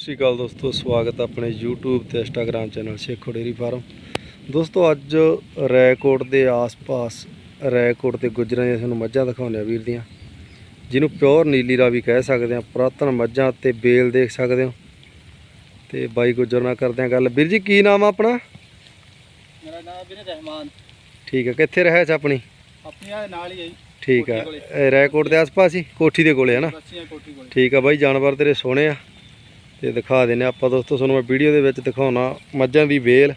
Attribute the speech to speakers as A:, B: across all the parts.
A: ਸਤਿ ਸ਼੍ਰੀ ਅਕਾਲ ਦੋਸਤੋ ਸਵਾਗਤ ਹੈ ਆਪਣੇ YouTube ਤੇ Instagram channel Shekho dairy farm ਦੋਸਤੋ ਅੱਜ ਰੈਕੋਟ ਦੇ ਆਸ-ਪਾਸ ਰੈਕੋਟ ਤੇ ਗੁਜਰਾਂ ਦੀਆਂ ਤੁਹਾਨੂੰ ਮੱਝਾਂ ਦਿਖਾਉਂਦੇ ਆ ਵੀਰ ਦੀਆਂ। ਜਿਹਨੂੰ ਪਿਓਰ ਨੀਲੀ ਰਾਵੀ ਕਹਿ ਸਕਦੇ ਆ ਪੁਰਾਤਨ ਮੱਝਾਂ ਤੇ ਬੇਲ ਦੇਖ ਸਕਦੇ ਹੋ। ਤੇ ਬਾਈ ਗੁਜਰ ਨਾਲ ਕਰਦੇ ਆ ਗੱਲ। ਵੀਰ ਜੀ ਕੀ ਨਾਮ ਆ ਆਪਣਾ?
B: ਮੇਰਾ ਨਾਮ ਵੀਰੇ ਰਹਿਮਾਨ।
A: ਠੀਕ ਹੈ ਕਿੱਥੇ ਰਹਿ ਚ ਆਪਣੀ?
B: ਆਪਣੀਆਂ ਨਾਲ ਹੀ ਹੈ
A: ਠੀਕ ਹੈ ਰੈਕੋਟ ਦੇ ਆਸ-ਪਾਸ ਹੀ ਕੋਠੀ ਦੇ ਕੋਲੇ ਹੈ ਨਾ? ਠੀਕ ਆ ਬਾਈ ਜਾਨਵਰ ਤੇਰੇ ਸੋਹਣੇ ਆ। ਤੇ ਦਿਖਾ ਦਿੰਨੇ ਆਪਾਂ ਦੋਸਤੋ, ਤੁਹਾਨੂੰ ਮੈਂ ਵੀਡੀਓ ਦੇ ਵਿੱਚ ਦਿਖਾਉਣਾ ਮੱਝਾਂ ਦੀ ਵੇਲ,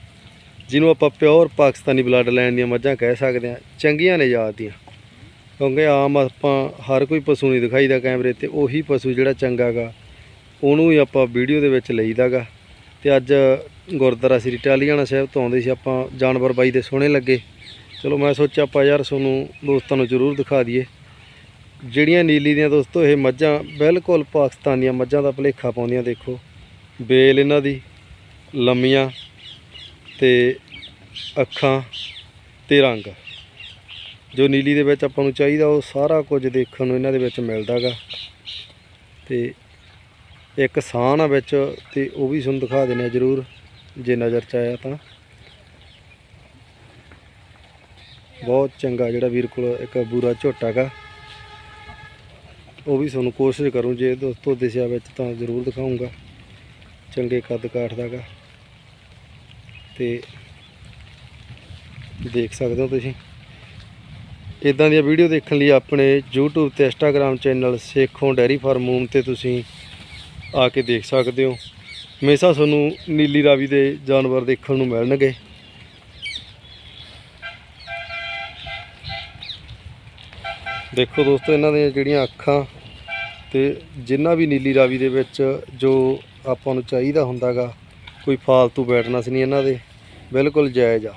A: ਜਿਹਨੂੰ ਆਪਾਂ ਪਿਓਰ ਪਾਕਿਸਤਾਨੀ ਬਲੱਡ ਲਾਈਨ ਦੀਆਂ ਮੱਝਾਂ ਕਹਿ ਸਕਦੇ ਆ ਚੰਗੀਆਂ ਨੇ ਜਾਤ ਦੀਆਂ। ਕਿਉਂਕਿ ਆਮ ਆਪਾਂ ਹਰ ਕੋਈ ਪਸ਼ੂ ਨਹੀਂ ਦਿਖਾਈਦਾ ਕੈਮਰੇ ਤੇ, ਉਹੀ ਪਸ਼ੂ ਜਿਹੜਾ ਚੰਗਾ ਗਾ, ਉਹਨੂੰ ਹੀ ਆਪਾਂ ਵੀਡੀਓ ਦੇ ਵਿੱਚ ਲਈਦਾਗਾ ਤੇ ਅੱਜ ਗੁਰਦੁਆਰਾ ਸ੍ਰੀ ਟਾਲੀਆਣਾ ਸਾਹਿਬ ਤੋਂ ਆਉਂਦੇ ਸੀ ਆਪਾਂ, ਜਾਨਵਰ ਬਾਈ ਦੇ ਸੋਹਣੇ ਲੱਗੇ। ਚਲੋ ਮੈਂ ਸੋਚਿਆ ਆਪਾਂ ਯਾਰ ਤੁਹਾਨੂੰ ਦੋਸਤਾਂ ਨੂੰ ਜ਼ਰੂਰ ਦਿਖਾ ਦਈਏ। ਜਿਹੜੀਆਂ ਨੀਲੀ ਦੀਆਂ ਦੋਸਤੋ, ਇਹ ਮੱਝਾਂ ਬਿਲਕੁਲ ਪਾਕਿਸਤਾਨੀਆਂ ਮੱਝਾਂ ਦਾ ਭਲੇਖਾ ਪਾਉਂਦੀਆਂ, ਦੇਖੋ। ਬੇਲ ਇਹਨਾਂ ਦੀ, ਲੰਮੀਆਂ ਤੇ ਅੱਖਾਂ ਤੇ ਰੰਗ। ਜੋ ਨੀਲੀ ਦੇ ਵਿੱਚ ਆਪਾਂ ਨੂੰ ਚਾਹੀਦਾ, ਉਹ ਸਾਰਾ ਕੁਝ ਦੇਖਣ ਨੂੰ ਇਹਨਾਂ ਦੇ ਵਿੱਚ ਮਿਲਦਾਗਾ ਤੇ ਇੱਕ ਸਾਹ ਆ ਵਿੱਚ, ਤੇ ਉਹ ਵੀ ਤੁਹਾਨੂੰ ਦਿਖਾ ਦਿੰਦੇ ਆ ਜ਼ਰੂਰ, ਜੇ ਨਜ਼ਰ ਚ ਆਇਆ ਤਾਂ। ਬਹੁਤ ਚੰਗਾ ਜਿਹੜਾ ਵੀਰ ਕੋਲ ਇੱਕ ਬੂਰਾ ਝੋਟਾ ਗਾ। ਉਹ ਵੀ ਤੁਹਾਨੂੰ ਕੋਸ਼ਿਸ਼ ਕਰੂੰ, ਜੇ ਦੋਸਤੋ ਦਿਸਿਆ ਵਿੱਚ ਤਾਂ ਜ਼ਰੂਰ ਦਿਖਾਉਂਗਾ ਚੰਗੇ ਕੱਦ ਕਾਠ ਦਾ ਗਾ ਤੇ ਦੇਖ ਸਕਦੇ ਹੋ ਤੁਸੀਂ। ਇਦਾਂ ਦੀਆਂ ਵੀਡੀਓ ਦੇਖਣ ਲਈ ਆਪਣੇ YouTube ਤੇ Instagram channel Sekhon dairy farm ਤੇ ਤੁਸੀਂ ਆ ਕੇ ਦੇਖ ਸਕਦੇ ਹੋ। ਹਮੇਸ਼ਾ ਤੁਹਾਨੂੰ ਨੀਲੀ ਰਾਵੀ ਦੇ ਜਾਨਵਰ ਦੇਖਣ ਨੂੰ ਮਿਲਣਗੇ। ਦੇਖੋ ਦੋਸਤੋ, ਇਹਨਾਂ ਦੀਆਂ ਜਿਹੜੀਆਂ ਅੱਖਾਂ ਤੇ ਜਿੰਨਾ ਵੀ ਨੀਲੀ ਰਾਵੀ ਦੇ ਵਿੱਚ ਜੋ ਆਪਾਂ ਨੂੰ ਚਾਹੀਦਾ ਹੁੰਦਾਗਾ, ਕੋਈ ਫਾਲਤੂ ਬੈਠਣਾ ਸੀ ਨਹੀਂ ਇਹਨਾਂ ਦੇ, ਬਿਲਕੁਲ ਜਾਇਜ਼ ਆ।